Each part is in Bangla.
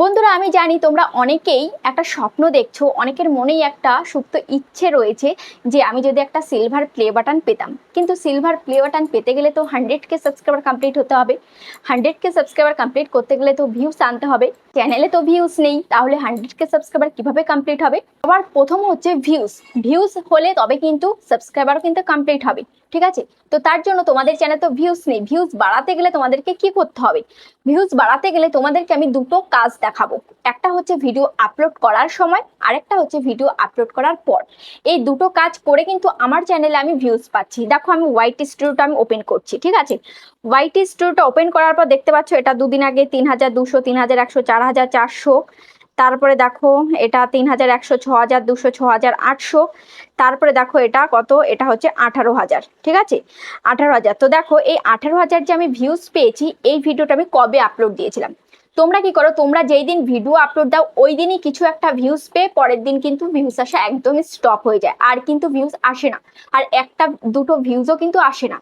বন্ধুরা, আমি জানি তোমরা অনেকেই একটা স্বপ্ন দেখছ, অনেকের মনেই একটা সুপ্ত ইচ্ছে রয়েছে যে আমি যদি একটা সিলভার প্লে বাটন পেতাম। কিন্তু সিলভার প্লে বাটন পেতে গেলে তো হান্ড্রেড কে সাবস্ক্রাইবার কমপ্লিট হতে হবে। হান্ড্রেড কে সাবস্ক্রাইবার কমপ্লিট করতে গেলে তো ভিউস আনতে হবে। চ্যানেলে তো ভিউস নেই, তাহলে হান্ড্রেড কে সাবস্ক্রাইবার কীভাবে কমপ্লিট হবে? আবার প্রথম হচ্ছে ভিউস ভিউস হলে তবে কিন্তু সাবস্ক্রাইবারও কিন্তু কমপ্লিট হবে। ঠিক আছে? তো তার জন্য তোমাদের চ্যানেল তো ভিউস নেই। ভিউজ বাড়াতে গেলে তোমাদেরকে কি করতে হবে? ভিউজ বাড়াতে গেলে তোমাদেরকে আমি দুটো কাজ দেখাবো। একটা হচ্ছে ভিডিও আপলোড করার সময়, আরেকটা হচ্ছে ভিডিও আপলোড করার পর। এই দুটো কাজ করে কিন্তু আমার চ্যানেলে আমি ভিউজ পাচ্ছি। দেখো আমি হোয়াইট স্টুডিওটা আমি ওপেন করছি, ঠিক আছে? হোয়াইট স্টুডিওটা ওপেন করার পর দেখতে পাচ্ছ এটা দুদিন আগে তিন হাজার দুশো, তিন হাজার একশো, চার হাজার চারশো। তারপরে দেখো এটা তিন হাজার একশো, ছ হাজার, দুশো, ছ হাজার, আটশো। তারপরে দেখো এটা কত? এটা হচ্ছে আঠারো হাজার, ঠিক আছে? আঠারো হাজার। তো দেখো এই আঠারো হাজার যে আমি ভিউজ পেয়েছি, এই ভিডিওটা আমি কবে আপলোড দিয়েছিলাম? তোমরা কি করো? তোমরা যেই দিন ভিডিও আপলোড দাও, ওই দিনই কিছু একটা ভিউজ পেয়ে পরের দিন কিন্তু ভিউজ আসা একদমই স্টপ হয়ে যায়। আর কিন্তু ভিউজ আসে না। আর একটা, দুটো ভিউজও কিন্তু আসে না।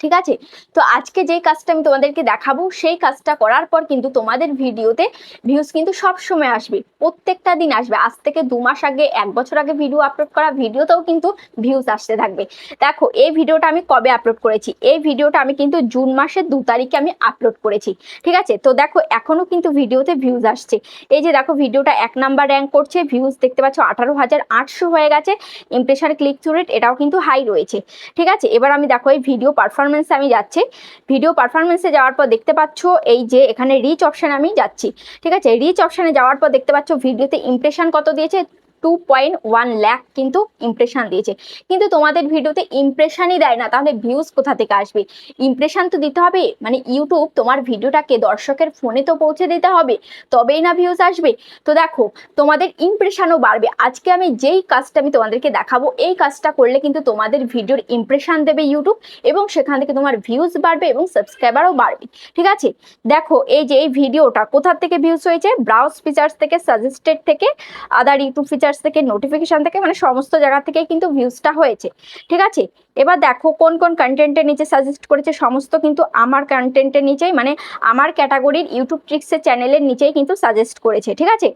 ঠিক আছে? তো আজকে যেই কাজটা আমি তোমাদেরকে দেখাবো, সেই কাজটা করার পর কিন্তু তোমাদের ভিডিওতে ভিউজ কিন্তু সব সময় আসবে। প্রত্যেকটা দিন আসবে। আজ থেকে দু মাস আগে, এক বছর আগে ভিডিও আপলোড করা ভিডিওতেও কিন্তু ভিউজ আসতে থাকবে। দেখো, এই ভিডিওটা আমি কবে আপলোড করেছি? এই ভিডিওটা আমি কিন্তু জুন মাসের দু তারিখে আমি আপলোড করেছি। ঠিক আছে? তো দেখো, এখনও কিন্তু ভিডিওতে ভিউজ আসছে। এই যে দেখো, ভিডিওটা এক নাম্বার র্যাঙ্ক করছে। ভিউজ দেখতে পাচ্ছ, আঠারো হাজার আটশো হয়ে গেছে। ইমপ্রেশন ক্লিক থ্রু রেট এটাও কিন্তু হাই রয়েছে। ঠিক আছে? এবার আমি দেখো, এই ভিডিও পারফরমেন্সে আমি যাচ্ছি। ভিডিও পারফরমেন্সে যাওয়ার পর দেখতে পাচ্ছ এই যে এখানে রিচ অপশানে আমি যাচ্ছি। ঠিক আছে? রিচ অপশানে যাওয়ার পর দেখতে পাচ্ছ ভিডিওতে ইমপ্রেশন কত দিয়েছে? টু পয়েন্ট ওয়ান ল্যাক কিন্তু ইমপ্রেশন দিয়েছে। কিন্তু তোমাদের ভিডিওতে ইমপ্রেশনই দেয় না, তাহলে ভিউজ কোথা থেকে আসবে? ইমপ্রেশন তো দিতে হবে মানে ইউটিউব তোমার ভিডিওটাকে দর্শকের ফোনে তো পৌঁছে দিতে হবে, তবেই না ভিউজ আসবে। তো দেখো, তোমাদের ইমপ্রেশনও বাড়বে। আজকে আমি যেই কাজটা আমি তোমাদেরকে দেখাবো, এই কাজটা করলে কিন্তু তোমাদের ভিডিওর ইমপ্রেশন দেবে ইউটিউব এবং সেখান থেকে তোমার ভিউজ বাড়বে এবং সাবস্ক্রাইবারও বাড়বে। ঠিক আছে? দেখো, এই যে এই ভিডিওটা কোথা থেকে ভিউজ হয়েছে? ব্রাউজ ফিচার্স থেকে সাজেস্টেড থেকে আদার ইউটিউব ফিচার্স থেকে নোটিফিকেশান থেকে মানে সমস্ত জায়গা থেকে কিন্তু ভিউজটা হয়েছে। ঠিক আছে? এবার দেখো কোন কোন কন্টেন্টের নিচে সাজেস্ট করেছে, সমস্ত কিন্তু আমার কন্টেন্টের নিচেই মানে আমার ক্যাটাগরির ইউটিউব ট্রিক্সের চ্যানেলের নিচেই কিন্তু সাজেস্ট করেছে। ঠিক আছে?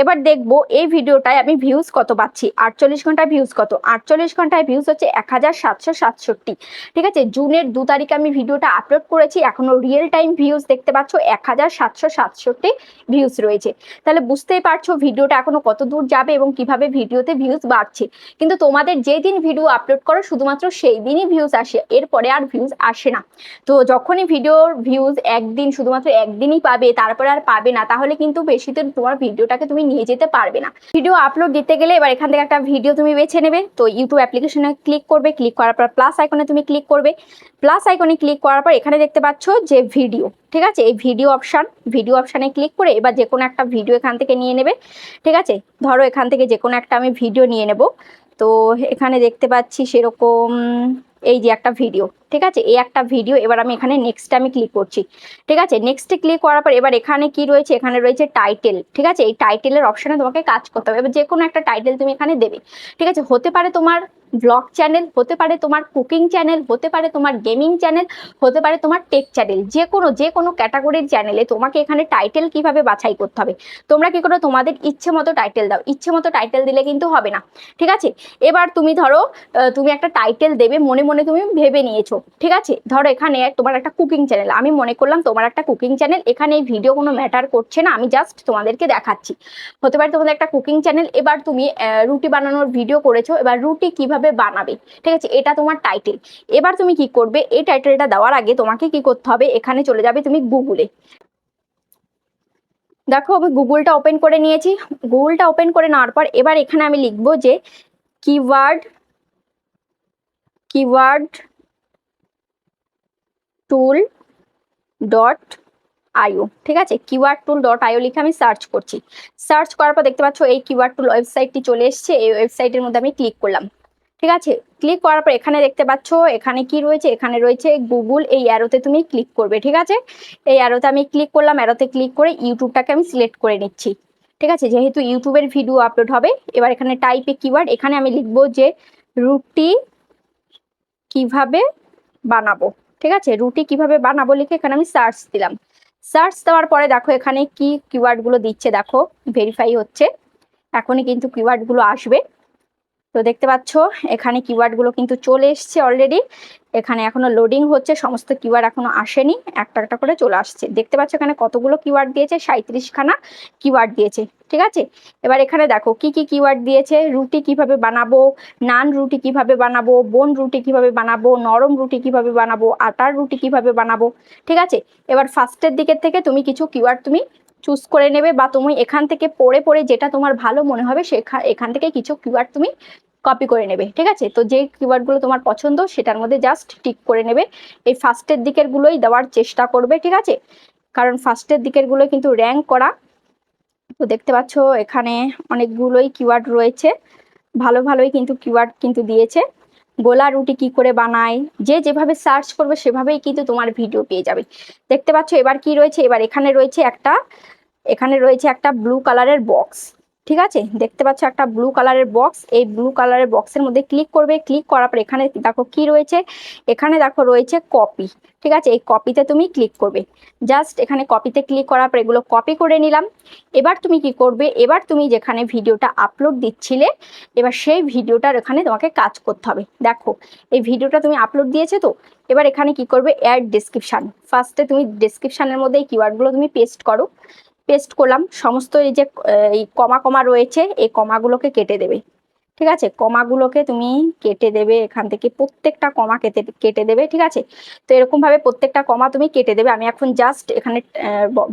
এবার দেখব এই ভিডিওটায় আমি ভিউজ কত পাচ্ছি। আটচল্লিশ ঘন্টায় ভিউজ কত? আটচল্লিশ ঘন্টায় ভিউজ হচ্ছে এক হাজার সাতশো সাতষট্টি। ঠিক আছে? জুনের দু তারিখে আমি ভিডিওটা আপলোড করেছি, এখনও রিয়েল টাইম ভিউজ দেখতে পাচ্ছ এক হাজার সাতশো সাতষট্টি ভিউজ রয়েছে। তাহলে বুঝতেই পারছ ভিডিওটা এখনও কত দূর যাবে এবং কীভাবে ভিডিওতে ভিউজ বাড়ছে। কিন্তু তোমাদের যেই দিন ভিডিও আপলোড করো, শুধুমাত্র সেই দিনই ভিউজ আসে, এরপরে আর ভিউজ আসে না। তো যখনই ভিডিওর ভিউজ একদিন, শুধুমাত্র একদিনই পাবে, তারপরে আর পাবে না, তাহলে কিন্তু বেশি দিন তোমার ভিডিওটাকে তুমি নিয়ে যেতে পারবে না। ভিডিও আপলোড দিতে গেলে এবার এখান থেকে একটা ভিডিও তুমি বেছে নেবে। তো ইউটিউব অ্যাপ্লিকেশনে ক্লিক করবে। ক্লিক করার পর প্লাস আইকনে তুমি ক্লিক করবে। প্লাস আইকনে ক্লিক করার পর এখানে দেখতে পাচ্ছ যে ভিডিও ঠিক আছে? এই ভিডিও অপশান ভিডিও অপশানে ক্লিক করে এবার যে কোনো একটা ভিডিও এখান থেকে নিয়ে নেবে। ঠিক আছে? ধরো এখান থেকে যে কোনো একটা আমি ভিডিও নিয়ে নেব। তো এখানে দেখতে পাচ্ছি সেরকম এই যে একটা ভিডিও ঠিক আছে? এই একটা ভিডিও এবার আমি এখানে নেক্সটে আমি ক্লিক করছি, ঠিক আছে? নেক্সটে ক্লিক করার পর এবার এখানে কি রয়েছে? এখানে রয়েছে টাইটেল ঠিক আছে? এই টাইটেলের অপশানে তোমাকে কাজ করতে হবে। এবার যে কোনো একটা টাইটেল তুমি এখানে দেবে, ঠিক আছে? হতে পারে তোমার ব্লগ চ্যানেল হতে পারে তোমার কুকিং চ্যানেল হতে পারে তোমার গেমিং চ্যানেল হতে পারে তোমার টেক চ্যানেল যে কোনো যে কোনো ক্যাটাগরির চ্যানেলে তোমাকে এখানে টাইটেল কীভাবে বাছাই করতে হবে। তোমরা কি করো, তোমাদের ইচ্ছে মতো টাইটেল দাও। ইচ্ছে মতো টাইটেল দিলে কিন্তু হবে না। ঠিক আছে? এবার তুমি ধরো তুমি একটা টাইটেল দেবে, মনে মনে তুমি ভেবে নিয়েছো। ঠিক আছে? ধরো এখানে তোমার একটা কুকিং চ্যানেল আমি মনে করলাম তোমার একটা কুকিং চ্যানেল এখানে এই ভিডিও কোনো ম্যাটার করছে না। আমি জাস্ট তোমাদেরকে দেখাচ্ছি। হতে পারে তোমাদের একটা কুকিং চ্যানেল এবার তুমি রুটি বানানোর ভিডিও করেছ। এবার রুটি কীভাবে বানাবে? ঠিক আছে, এটা তোমার টাইটেল এবার তুমি কি করবে? এই টাইটেলটা দেওয়ার আগে তোমাকে কি করতে হবে? এখানে চলে যাবে তুমি গুগলে দেখো, আমি গুগলটা ওপেন করে নিয়েছি। গুগলটা ওপেন করে নেওয়ার পর এবার এখানে আমি লিখব যে keyword keyword tool dot IO ঠিক আছে? কিওয়ার্ড টুল ডট আইও লিখে আমি সার্চ করছি। সার্চ করার পর দেখতে পাচ্ছ, এই কিওয়ার্ড টুল ওয়েবসাইটটি চলে এসছে। এই ওয়েবসাইটের মধ্যে আমি ক্লিক করলাম। ঠিক আছে? ক্লিক করার পর এখানে দেখতে পাচ্ছ, এখানে কি রয়েছে? এখানে রয়েছে গুগল এই অ্যারোতে তুমি ক্লিক করবে, ঠিক আছে? এই অ্যারোতে আমি ক্লিক করলাম অ্যারোতে ক্লিক করে ইউটিউবটাকে আমি সিলেক্ট করে নিচ্ছি। ঠিক আছে? যেহেতু ইউটিউবের ভিডিও আপলোড হবে, এবার এখানে টাইপে কিওয়ার্ড এখানে আমি লিখব যে রুটি কীভাবে বানাবো। ঠিক আছে? রুটি কীভাবে বানাবো লিখে এখানে আমি সার্চ দিলাম। সার্চ দেওয়ার পরে দেখো এখানে কি কিওয়ার্ডগুলো দিচ্ছে, দেখো ভেরিফাই হচ্ছে। এখনই কিন্তু কিওয়ার্ডগুলো আসবে। তো দেখতে পাচ্ছ, এখানে কিওয়ার্ডগুলো কিন্তু চলে এসছে অলরেডি এখানে এখনও লোডিং হচ্ছে, সমস্ত কিওয়ার্ড এখনও আসেনি। একটা একটা করে চলে আসছে। দেখতে পাচ্ছ এখানে কতগুলো কিওয়ার্ড দিয়েছে? সাঁত্রিশ খানা কিওয়ার্ড দিয়েছে, ঠিক আছে? এবার এখানে দেখো, কি কি কিওয়ার্ড দিয়েছে? রুটি কীভাবে বানাবো? নান রুটি কীভাবে বানাবো? বোন রুটি কীভাবে বানাবো? নরম রুটি কীভাবে বানাবো? আটার রুটি কীভাবে বানাবো? ঠিক আছে? এবার ফার্স্টের দিকের থেকে তুমি কিছু কিওয়ার্ড তুমি চুজ করে নেবে বা তুমি এখান থেকে পড়ে পড়ে যেটা তোমার ভালো মনে হবে সেখান এখান থেকে কিছু কিওয়ার্ড তুমি কপি করে নেবে, ঠিক আছে? তো যে কিওয়ার্ডগুলো তোমার পছন্দ সেটার মধ্যে জাস্ট টিক করে নেবে। এই ফার্স্টের দিকের গুলোই দেওয়ার চেষ্টা করবে, ঠিক আছে? কারণ ফার্স্টের দিকেরগুলো কিন্তু র্যাঙ্ক করা। তো দেখতে পাচ্ছ এখানে অনেকগুলোই কিওয়ার্ড রয়েছে। ভালো, ভালোই কিন্তু কিওয়ার্ড কিন্তু দিয়েছে। গোলা রুটি কি করে বানায়? যে যেভাবে সার্চ করবে সেভাবেই কিন্তু তোমার ভিডিও পেয়ে যাবে। দেখতে পাচ্ছ এবার কি রয়েছে? এবার এখানে রয়েছে একটা, এখানে রয়েছে একটা ব্লু কালারের বক্স ঠিক আছে? দেখতে পাচ্ছ একটা ব্লু কালারের বক্স এই ব্লু কালারের বক্সের মধ্যে ক্লিক করবে। ক্লিক করার পর এখানে দেখো কি রয়েছে? এখানে দেখো রয়েছে কপি ঠিক আছে? এই কপিতে তুমি ক্লিক করবে। জাস্ট এখানে কপিতে ক্লিক করার পর এগুলো কপি করে নিলাম। এবার তুমি কি করবে? এবার তুমি যেখানে ভিডিওটা আপলোড দিচ্ছিলে, এবার সেই ভিডিওটার এখানে তোমাকে কাজ করতে হবে। দেখো, এই ভিডিওটা তুমি আপলোড দিয়েছে তো? এবার এখানে কি করবে? অ্যাড ডিসক্রিপশান ফার্স্টে তুমি ডিসক্রিপশানের মধ্যে এই কিওয়ার্ডগুলো তুমি পেস্ট করো। পেস্ট করলাম। সমস্ত এই যে এই কমা কমা রয়েছে, এই কমাগুলোকে কেটে দেবে। ঠিক আছে? কমাগুলোকে তুমি কেটে দেবে এখান থেকে। প্রত্যেকটা কমা কেটে কেটে দেবে, ঠিক আছে? তো এরকমভাবে প্রত্যেকটা কমা তুমি কেটে দেবে। আমি এখন জাস্ট এখানে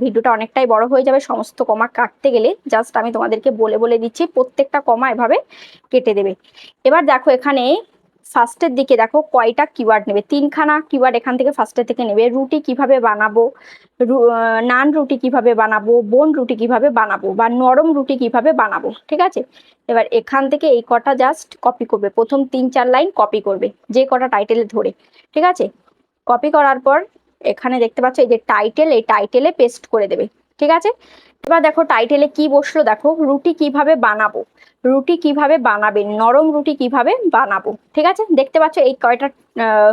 ভিডিওটা অনেকটাই বড় হয়ে যাবে সমস্ত কমা কাটতে গেলে। জাস্ট আমি তোমাদেরকে বলে বলে দিচ্ছি, প্রত্যেকটা কমা এভাবে কেটে দেবে। এবার দেখো এখানে ফার্স্টের দিকে দেখো কয়টা কিওয়ার্ড নেবে? তিনখানা কিওয়ার্ড এখান থেকে ফার্স্টের থেকে নেবে। রুটি কীভাবে বানাবো? নান রুটি কীভাবে বানাবো? বোন রুটি কীভাবে বানাবো? বা নরম রুটি কীভাবে বানাবো? ঠিক আছে? এবার এখান থেকে এই কটা জাস্ট কপি করবে। প্রথম তিন চার লাইন কপি করবে। যে কটা টাইটেলে ধরে। ঠিক আছে? কপি করার পর এখানে দেখতে পাচ্ছ এই যে টাইটেল এই টাইটেলে পেস্ট করে দেবে। ঠিক আছে? এবার দেখো টাইটেলে কি বসল? দেখো, রুটি কীভাবে বানাবো? রুটি কীভাবে বানাবে? নরম রুটি কীভাবে বানাবো? ঠিক আছে? দেখতে পাচ্ছ এই কয়টা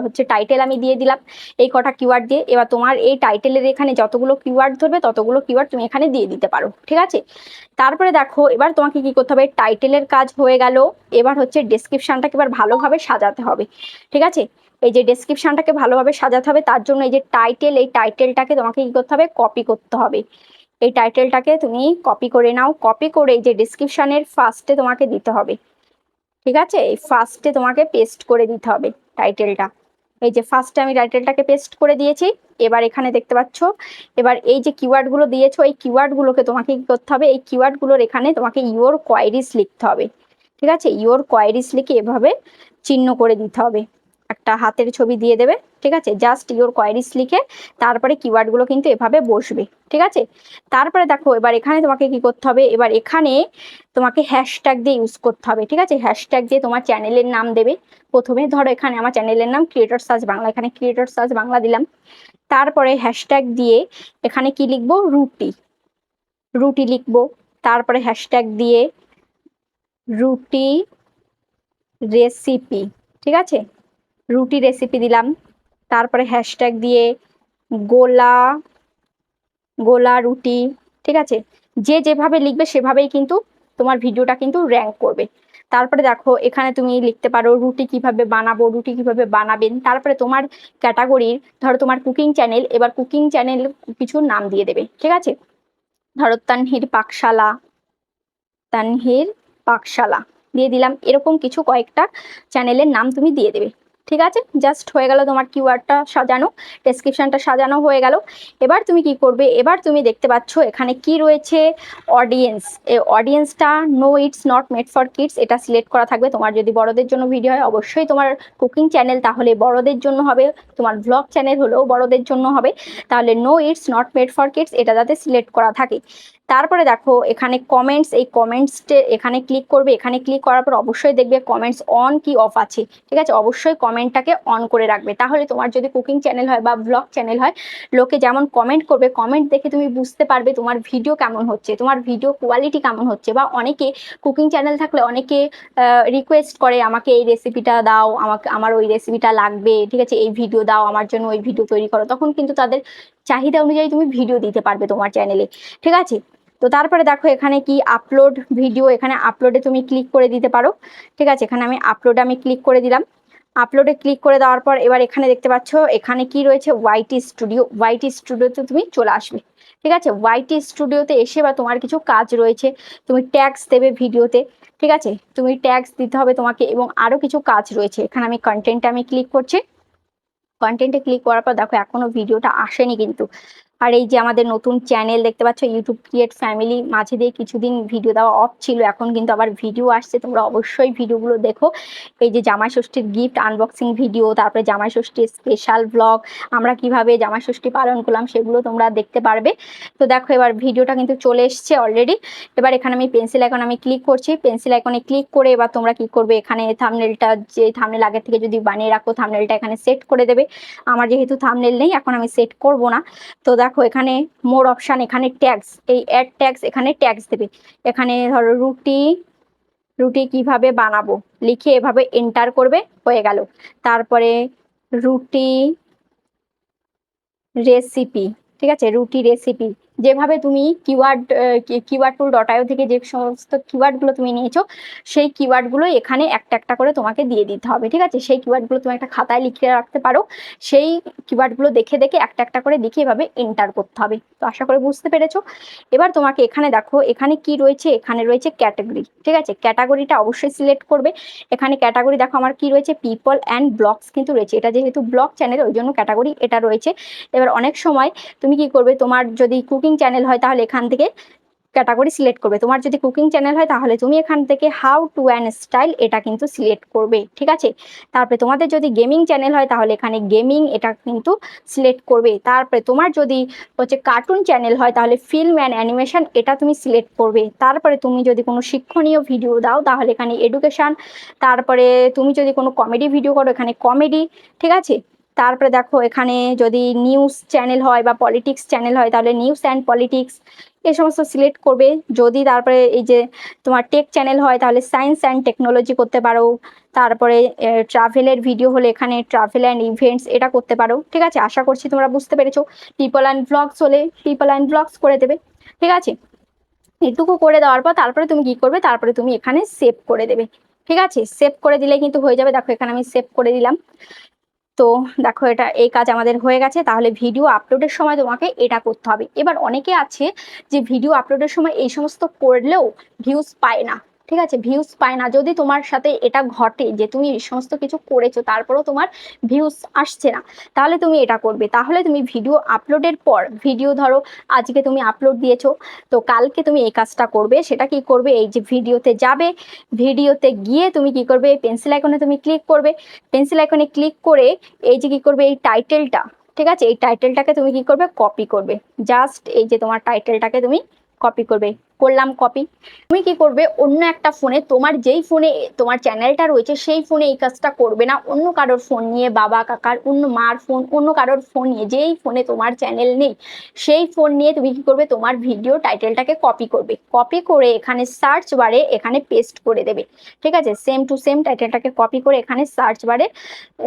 হচ্ছে টাইটেল আমি দিয়ে দিলাম। এই কটা কিওয়ার্ড দিয়ে। এবার তোমার এই টাইটেলের এখানে যতগুলো কিওয়ার্ড ধরবে, ততগুলো কিওয়ার্ড তুমি এখানে দিয়ে দিতে পারো। ঠিক আছে? তারপরে দেখো, এবার তোমাকে কি করতে হবে? টাইটেলের কাজ হয়ে গেল। এবার হচ্ছে ডেসক্রিপশনটাকে এবার ভালোভাবে সাজাতে হবে। ঠিক আছে? এই যে ডেসক্রিপশনটাকে ভালোভাবে সাজাতে হবে, তার জন্য এই যে টাইটেল এই টাইটেলটাকে তোমাকে কি করতে হবে? কপি করতে হবে। এই টাইটেলটাকে তুমি কপি করে নাও। কপি করে এই যে ডিসক্রিপশানের ফার্স্টে তোমাকে দিতে হবে। ঠিক আছে? এই ফার্স্টে তোমাকে পেস্ট করে দিতে হবে টাইটেলটা এই যে ফার্স্টে আমি টাইটেলটাকে পেস্ট করে দিয়েছি। এবার এখানে দেখতে পাচ্ছ, এবার এই যে কিওয়ার্ডগুলো দিয়েছ, এই কিওয়ার্ডগুলোকে তোমাকে কি করতে হবে? এই কিওয়ার্ডগুলোর এখানে তোমাকে ইওর কোয়ারিস লিখতে হবে। ঠিক আছে? ইওর কোয়ারিস লিখে এভাবে চিহ্ন করে দিতে হবে। একটা হাতের ছবি দিয়ে দেবে, ঠিক আছে? জাস্ট ইওর কোয়ারিস লিখে তারপরে কিওয়ার্ডগুলো কিন্তু এভাবে বসবে, ঠিক আছে? তারপরে দেখো, এবার এখানে তোমাকে কি করতে হবে? এবার এখানে তোমাকে হ্যাশট্যাগ দিয়ে ইউজ করতে হবে, ঠিক আছে? হ্যাশট্যাগ দিয়ে তোমার চ্যানেলের নাম দেবে। প্রথমে ধরো এখানে আমার চ্যানেলের নাম ক্রিয়েটর সার্চ বাংলা এখানে ক্রিয়েটর সার্চ বাংলা দিলাম। তারপরে হ্যাশট্যাগ দিয়ে এখানে কি লিখব? রুটি রুটি লিখব। তারপরে হ্যাশট্যাগ দিয়ে রুটি রেসিপি ঠিক আছে? রুটি রেসিপি দিলাম। তারপরে হ্যাশট্যাগ দিয়ে গোলা গোলা রুটি, ঠিক আছে? যে যেভাবে লিখবে সেভাবেই কিন্তু তোমার ভিডিওটা কিন্তু র্যাঙ্ক করবে। তারপরে দেখো, এখানে তুমি লিখতে পারো রুটি কীভাবে বানাবো, রুটি কীভাবে বানাবেন। তারপরে তোমার ক্যাটাগরির ধরো তোমার কুকিং চ্যানেল এবার কুকিং চ্যানেল কিছু নাম দিয়ে দেবে, ঠিক আছে? ধরো তানহির পাকশালা তানহির পাকশালা, দিয়ে দিলাম। এরকম কিছু কয়েকটা চ্যানেলের নাম তুমি দিয়ে দেবে। ঠিক আছে? জাস্ট হয়ে গেল তোমার কিওয়ার্ডটা সাজানো ডেসক্রিপশনটা সাজানো হয়ে গেল। এবার তুমি কি করবে? এবার তুমি দেখতে পাচ্ছ এখানে কি রয়েছে? অডিয়েন্স এই অডিয়েন্সটা no it's not made for kids এটা সিলেক্ট করা থাকবে। তোমার যদি বড়দের জন্য ভিডিও হয়, অবশ্যই তোমার কুকিং চ্যানেল তাহলে বড়দের জন্য হবে। তোমার ব্লগ চ্যানেল হলেও বড়দের জন্য হবে। তাহলে no it's not made for kids এটা যাতে সিলেক্ট করা থাকে। তারপরে দেখো, এখানে কমেন্টস এই কমেন্টসটে এখানে ক্লিক করবে, এখানে ক্লিক করার পর অবশ্যই দেখবে কমেন্টস অন কি অফ আছে, ঠিক আছে? অবশ্যই কমেন্টটাকে অন করে রাখবে। তাহলে তোমার যদি কুকিং চ্যানেল হয় বা ব্লগ চ্যানেল হয়, লোকে যেমন কমেন্ট করবে কমেন্ট দেখে তুমি বুঝতে পারবে তোমার ভিডিও কেমন হচ্ছে, তোমার ভিডিও কোয়ালিটি কেমন হচ্ছে বা অনেকে কুকিং চ্যানেল থাকলে অনেকে রিকোয়েস্ট করে, আমাকে এই রেসিপিটা দাও, আমাকে, আমার ওই রেসিপিটা লাগবে, ঠিক আছে? এই ভিডিও দাও, আমার জন্য ওই ভিডিও তৈরি করো। তখন কিন্তু তাদের চাহিদা অনুযায়ী তুমি ভিডিও দিতে পারবে তোমার চ্যানেলে ঠিক আছে? তো তারপরে দেখো এখানে কি আপলোড ভিডিও এখানে আপলোডে তুমি ক্লিক করে দিতে পারো, ঠিক আছে? এখানে আমি আপলোডে আমি ক্লিক করে দিলাম। আপলোডে ক্লিক করে দেওয়ার পর এবার এখানে দেখতে পাচ্ছ, এখানে কি রয়েছে? ওয়াইটি স্টুডিও ওয়াইটি স্টুডিওতে তুমি চলে আসবে, ঠিক আছে? ওয়াইটি স্টুডিওতে এসে বা তোমার কিছু কাজ রয়েছে, তুমি ট্যাক্স দেবে ভিডিওতে ঠিক আছে? তুমি ট্যাক্স দিতে হবে তোমাকে এবং আরও কিছু কাজ রয়েছে। এখানে আমি কন্টেন্টে আমি ক্লিক করছি। কন্টেন্টে ক্লিক করার পর দেখো এখনও ভিডিওটা আসেনি কিন্তু। আর এই যে আমাদের নতুন চ্যানেল দেখতে পাচ্ছ ইউটিউব ক্রিয়েট ফ্যামিলি মাঝে দিয়ে কিছুদিন ভিডিও দেওয়া অফ ছিল, এখন কিন্তু আবার ভিডিও আসছে, তোমরা অবশ্যই ভিডিওগুলো দেখো। এই যে জামাই ষষ্ঠীর গিফট আনবক্সিং ভিডিও তারপরে জামাই ষষ্ঠীর স্পেশাল ব্লগ আমরা কীভাবে জামাই ষষ্ঠী পালন করলাম সেগুলো তোমরা দেখতে পারবে। তো দেখো, এবার ভিডিওটা কিন্তু চলে এসছে অলরেডি এবার এখানে আমি পেন্সিল আইকন আমি ক্লিক করছি। পেন্সিল আইকনে ক্লিক করে এবার তোমরা কি করবে, এখানে থামনেলটা যে থামনেল আগের থেকে যদি বানিয়ে রাখো থামনেলটা এখানে সেট করে দেবে। আমার যেহেতু থামনেল নেই, এখন আমি সেট করব না। তো দেখো এখানে মোর অপশান এখানে ট্যাক্স এই অ্যাড ট্যাক্স এখানে ট্যাক্স দেবে। এখানে ধরো রুটি রুটি কীভাবে বানাবো? লিখে এভাবে এন্টার করবে, হয়ে গেল। তারপরে রুটি রেসিপি ঠিক আছে? রুটি রেসিপি যেভাবে তুমি keyword keyword tool dot IO থেকে যে সমস্ত কিওয়ার্ডগুলো তুমি নিয়েছো, সেই কিওয়ার্ডগুলো এখানে একটা একটা করে তোমাকে দিয়ে দিতে হবে, ঠিক আছে? সেই কিওয়ার্ডগুলো তুমি একটা খাতায় লিখে রাখতে পারো, সেই কিওয়ার্ডগুলো দেখে দেখে একটা একটা করে দেখে এভাবে এন্টার করতে হবে। তো আশা করে বুঝতে পেরেছ? এবার তোমাকে এখানে দেখো, এখানে কি রয়েছে? এখানে রয়েছে ক্যাটাগরি ঠিক আছে? ক্যাটাগরিটা অবশ্যই সিলেক্ট করবে। এখানে ক্যাটাগরি দেখো আমার কি রয়েছে? পিপল অ্যান্ড ব্লগস কিন্তু রয়েছে। এটা যেহেতু ব্লগ চ্যানেল ওই জন্য ক্যাটাগরি এটা রয়েছে। এবার অনেক সময় তুমি কি করবে? তোমার যদি কুকিং চ্যানেল হয়, তাহলে এখান থেকে ক্যাটাগরি সিলেক্ট করবে। তোমার যদি কুকিং চ্যানেল হয়, তাহলে তুমি এখান থেকে হাউ টু অ্যান্ড স্টাইল এটা কিন্তু সিলেক্ট করবে, ঠিক আছে? তারপরে তোমাদের যদি গেমিং চ্যানেল হয়, তাহলে এখানে গেমিং এটা কিন্তু সিলেক্ট করবে। তারপরে তোমার যদি হচ্ছে কার্টুন চ্যানেল হয়, তাহলে ফিল্ম অ্যান্ড অ্যানিমেশন এটা তুমি সিলেক্ট করবে। তারপরে তুমি যদি কোনো শিক্ষণীয় ভিডিও দাও, তাহলে এখানে এডুকেশান তারপরে তুমি যদি কোনো কমেডি ভিডিও করো, এখানে কমেডি ঠিক আছে? তারপরে দেখো এখানে যদি নিউজ চ্যানেল হয় বা পলিটিক্স চ্যানেল হয়, তাহলে নিউজ অ্যান্ড পলিটিক্স এ সমস্ত সিলেক্ট করবে। যদি তারপরে এই যে তোমার টেক চ্যানেল হয়, তাহলে সায়েন্স অ্যান্ড টেকনোলজি করতে পারো। তারপরে ট্রাভেলের ভিডিও হলে এখানে ট্রাভেল অ্যান্ড ইভেন্টস এটা করতে পারো। ঠিক আছে? আশা করছি তোমরা বুঝতে পেরেছ। পিপল অ্যান্ড ব্লগস হলে পিপল অ্যান্ড ব্লগস করে দেবে। ঠিক আছে? এটুকু করে দেওয়ার পর তারপরে তুমি কি করবে? তারপরে তুমি এখানে সেভ করে দেবে। ঠিক আছে? সেভ করে দিলে কিন্তু হয়ে যাবে। দেখো, এখানে আমি সেভ করে দিলাম। তো দেখো এটা এই কাজ আমাদের হয়ে গেছে, তাহলে ভিডিও আপলোডের সময় তোমাকে এটা করতে হবে। এবার অনেকে আছে যে ভিডিও আপলোডের সময় এই সমস্ত করলেও ভিউজ পায় না। ঠিক আছে? ভিউজ পায় না। যদি তোমার সাথে এটা ঘটে যে তুমি সমস্ত কিছু করেছ, তারপরেও তোমার ভিউজ আসছে না, তাহলে তুমি এটা করবে। তাহলে তুমি ভিডিও আপলোডের পর ভিডিও ধরো আজকে তুমি আপলোড দিয়েছ, তো কালকে তুমি এই কাজটা করবে। সেটা কি করবে? এই যে ভিডিওতে যাবে ভিডিওতে গিয়ে তুমি কি করবে? পেন্সিল আইকনে তুমি ক্লিক করবে। পেন্সিল আইকনে ক্লিক করে এই যে কি করবে? এই টাইটেলটা ঠিক আছে? এই টাইটেলটাকে তুমি কি করবে? কপি করবে। জাস্ট এই যে তোমার টাইটেলটাকে তুমি কপি করবে। করলাম কপি তুমি কি করবে? অন্য একটা ফোনে তোমার যেই ফোনে তোমার চ্যানেলটা রয়েছে, সেই ফোনে এই কাজটা করবে না। অন্য কারোর ফোন নিয়ে, বাবা, কাকার, অন্য মার ফোন অন্য কারোর ফোন নিয়ে, যেই ফোনে তোমার চ্যানেল নেই, সেই ফোন নিয়ে তুমি কি করবে? তোমার ভিডিও টাইটেলটাকে কপি করবে। কপি করে এখানে সার্চ বারে এখানে পেস্ট করে দেবে। ঠিক আছে? সেম টু সেম টাইটেলটাকে কপি করে এখানে সার্চ বারে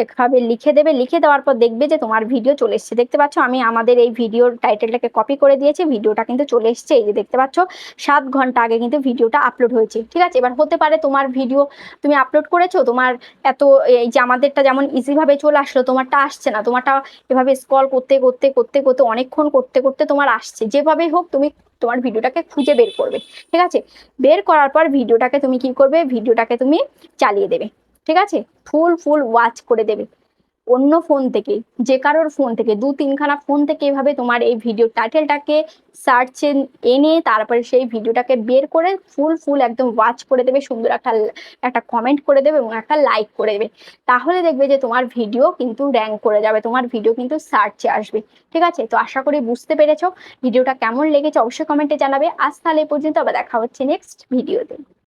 এভাবে লিখে দেবে। লিখে দেওয়ার পর দেখবে যে তোমার ভিডিও চলে এসছে। দেখতে পাচ্ছ? আমি আমাদের এই ভিডিওর টাইটেলটাকে কপি করে দিয়েছি। ভিডিওটা কিন্তু চলে এসছে। এই যে দেখতে পাচ্ছ? সাত ঘণ্টা আগে কিন্তু ভিডিওটা আপলোড হয়েছে, ঠিক আছে? এবার হতে পারে তোমার ভিডিও তুমি আপলোড করেছ, তোমার এত এই যে আমাদেরটা যেমন ইজিভাবে চলে আসলো, তোমারটা আসছে না, তোমারটা এভাবে স্কল করতে করতে করতে করতে, অনেকক্ষণ করতে করতে তোমার আসছে। যেভাবেই হোক তুমি তোমার ভিডিওটাকে খুঁজে বের করবে, ঠিক আছে? বের করার পর ভিডিওটাকে তুমি কি করবে? ভিডিওটাকে তুমি চালিয়ে দেবে, ঠিক আছে? ফুল ফুল ওয়াচ করে দেবে। অন্য ফোন থেকে, যে কারোর ফোন থেকে, দু তিনখানা ফোন থেকে এভাবে তোমার এই ভিডিও টাইটেলটাকে সার্চে এনে তারপরে সেই ভিডিওটাকে বের করে ফুল ফুল একদম ওয়াচ করে দেবে, সুন্দর একটা একটা কমেন্ট করে দেবে এবং একটা লাইক করে দেবে। তাহলে দেখবে যে তোমার ভিডিও কিন্তু র্যাঙ্ক করে যাবে, তোমার ভিডিও কিন্তু সার্চে আসবে। ঠিক আছে? তো আশা করি বুঝতে পেরেছ। ভিডিওটা কেমন লেগেছে অবশ্যই কমেন্টে জানাবে। আজ তাহলে পর্যন্ত আবার দেখা হচ্ছে নেক্সট ভিডিওতে